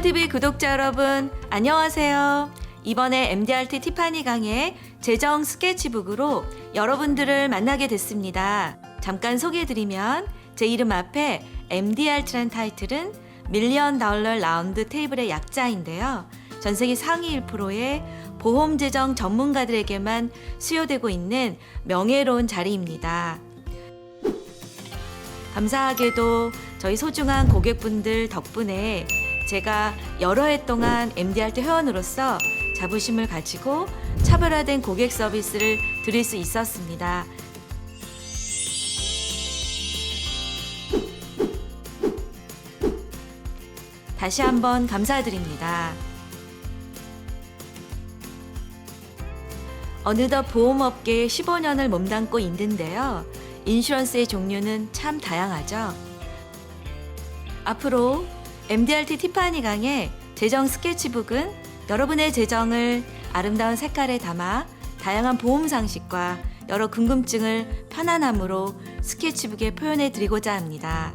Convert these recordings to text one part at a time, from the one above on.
스펀TV 구독자 여러분, 안녕하세요. 이번에 MDRT 티파니 강의 재정 스케치북으로 여러분들을 만나게 됐습니다. 잠깐 소개해드리면 제 이름 앞에 MDRT란 타이틀은 밀리언 달러 라운드 테이블의 약자인데요. 전 세계 상위 1%의 보험 재정 전문가들에게만 수요되고 있는 명예로운 자리입니다. 감사하게도 저희 소중한 고객분들 덕분에 제가 여러 해 동안 MDRT 회원으로서 자부심을 가지고 차별화된 고객 서비스를 드릴 수 있었습니다. 다시 한번 감사드립니다. 어느덧 보험업계에 15년을 몸담고 있는데요. 인슈런스의 종류는 참 다양하죠. 앞으로 MDRT 티파니 강의 재정 스케치북은 여러분의 재정을 아름다운 색깔에 담아 다양한 보험 상식과 여러 궁금증을 편안함으로 스케치북에 표현해 드리고자 합니다.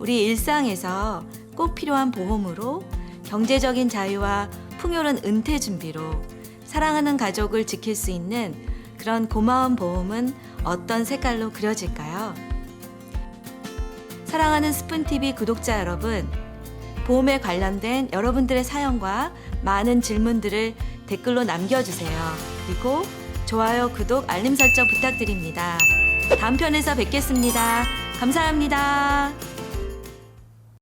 우리 일상에서 꼭 필요한 보험으로 경제적인 자유와 풍요로운 은퇴 준비로 사랑하는 가족을 지킬 수 있는 그런 고마운 보험은 어떤 색깔로 그려질까요? 사랑하는 스푼TV 구독자 여러분, 보험에 관련된 여러분들의 사연과 많은 질문들을 댓글로 남겨주세요. 그리고 좋아요, 구독, 알림 설정 부탁드립니다. 다음 편에서 뵙겠습니다. 감사합니다.